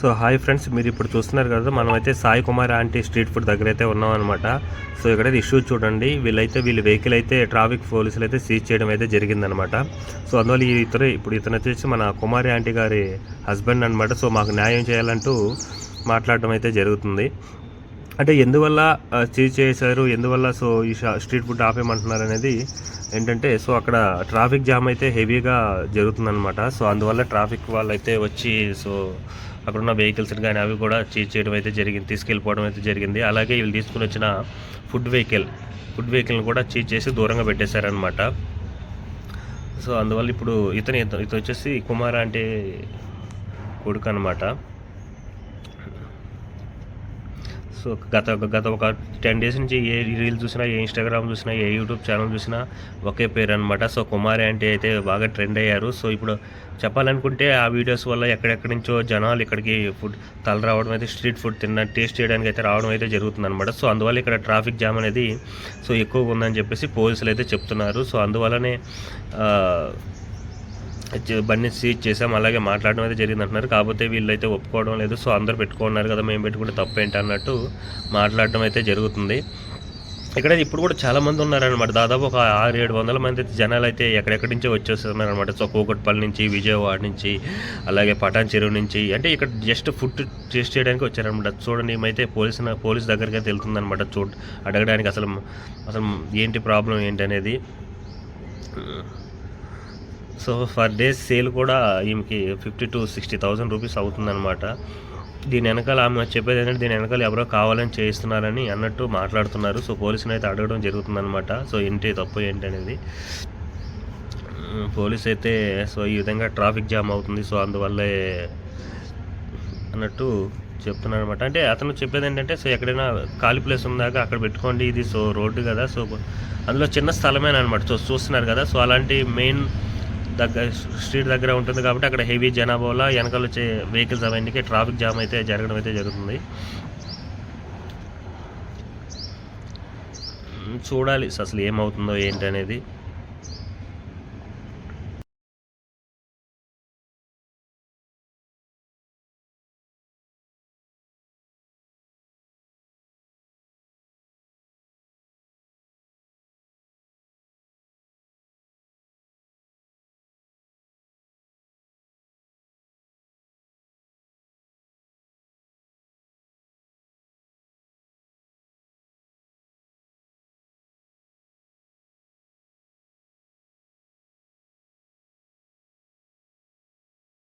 So hi friends మీరు ఇప్పుడు చూస్తున్నారు కదా మనమైతే Sai Kumar aunty street food దగ్గర అయితే ఉన్నాం అనమాట సో ఇక్కడైతే ఇష్యూ చూడండి వీళ్ళైతే వీళ్ళు వెహికల్ అయితే ట్రాఫిక్ పోలీసులు అయితే సీజ్ చేయడం అయితే జరిగిందనమాట సో అందువల్ల ఈ ఇతరు ఇప్పుడు ఇతను వచ్చేసి మన కుమారి ఆంటీ గారి హస్బెండ్ అనమాట సో మాకు న్యాయం చేయాలంటూ మాట్లాడడం అయితే జరుగుతుంది. అంటే ఎందువల్ల సీజ్ చేశారు? ఎందువల్ల సో ఈ స్ట్రీట్ ఫుడ్ ఆపేయమంటున్నారు అనేది ఏంటంటే సో అక్కడ ట్రాఫిక్ జామ్ అయితే హెవీగా జరుగుతుందనమాట సో అందువల్ల ట్రాఫిక్ వాళ్ళు అయితే వచ్చి సో అక్కడున్న వెహికల్స్ని వెహికల్స్ కానీ అవి కూడా చీజ్ చేయడం అయితే జరిగింది తీసుకెళ్ళిపోవడం అయితే జరిగింది. అలాగే వీళ్ళు తీసుకుని వచ్చిన ఫుడ్ వెహికల్ ఫుడ్ వెహికల్ని కూడా చీజ్ చేసి దూరంగా పెట్టేశారనమాట సో అందువల్ల ఇప్పుడు ఇతను ఇతను ఇతను వచ్చేసి కుమార్ అంటే కొడుకు అనమాట సో గత గత ఒక టెన్ డేస్ నుంచి ఏ రీల్ చూసినా ఏ ఇన్స్టాగ్రామ్ చూసినా ఏ యూట్యూబ్ ఛానల్ చూసినా ఒకే పేరు అనమాట సో కుమారి అంటే అయితే బాగా ట్రెండ్ అయ్యారు. సో ఇప్పుడు చెప్పాలనుకుంటే ఆ వీడియోస్ వల్ల ఎక్కడెక్కడి నుంచో జనాలు ఇక్కడికి ఫుడ్ తల రావడం అయితే స్ట్రీట్ ఫుడ్ తిన్న టేస్ట్ చేయడానికి అయితే రావడం అయితే జరుగుతుంది అనమాట సో అందువల్ల ఇక్కడ ట్రాఫిక్ జామ్ అనేది సో ఎక్కువగా ఉందని చెప్పేసి పోలీసులు అయితే చెప్తున్నారు. సో అందువల్లనే బండి సీజ్ చేసాం అలాగే మాట్లాడడం అయితే జరిగింది అంటున్నారు కాకపోతే వీళ్ళైతే ఒప్పుకోవడం లేదు సో అందరు పెట్టుకున్నారు కదా మేము పెట్టుకుంటే తప్పేంటి అన్నట్టు మాట్లాడడం అయితే జరుగుతుంది. ఇక్కడ ఇప్పుడు కూడా చాలా మంది ఉన్నారనమాట దాదాపు ఒక ఆరు ఏడు వందల మంది అయితే జనాలు అయితే ఎక్కడెక్కడి నుంచో వచ్చేస్తున్నారనమాట సో కూకట్పల్లి నుంచి విజయవాడ నుంచి అలాగే పటాన్ చెరువు నుంచి అంటే ఇక్కడ జస్ట్ ఫుడ్ టేస్ట్ చేయడానికి వచ్చారనమాట చూడండి ఏమైతే పోలీస్ పోలీస్ దగ్గరికి అయితే వెళ్తుందనమాట చూడ అడగడానికి అసలు అసలు ఏంటి ప్రాబ్లం ఏంటి అనేది. సో ఫర్ డేస్ సేల్ కూడా ఈమెకి fifty to sixty thousand rupees అవుతుందన్నమాట. దీని వెనకాల ఆమె చెప్పేది ఏంటంటే దీని వెనకాల ఎవరో కావాలని చేయిస్తున్నారని అన్నట్టు మాట్లాడుతున్నారు. సో పోలీసుని అయితే అడగడం జరుగుతుందన్నమాట. సో ఏంటి తప్పు ఏంటి అనేది. పోలీస్ అయితే సో ఈ విధంగా ట్రాఫిక్ జామ్ అవుతుంది. సో అందువల్లే అన్నట్టు చెప్తున్నారు అనమాట అంటే అతను చెప్పేది ఏంటంటే సో ఎక్కడైనా ఖాళీ ప్లేస్ ఉందాక అక్కడ పెట్టుకోండి. ఇది సో రోడ్డు కదా. సో అందులో చిన్న స్థలమేనా అనమాట సో చూస్తున్నారు కదా. సో అలాంటి మెయిన్ దగ్గర స్ట్రీట్ దగ్గర ఉంటుంది కాబట్టి అక్కడ హెవీ జనాభా వెనకాల వచ్చే వెహికల్స్ అవన్నీ ట్రాఫిక్ జామ్ అయితే జరగడం అయితే జరుగుతుంది. చూడాలి అసలు ఏమవుతుందో ఏంటి అనేది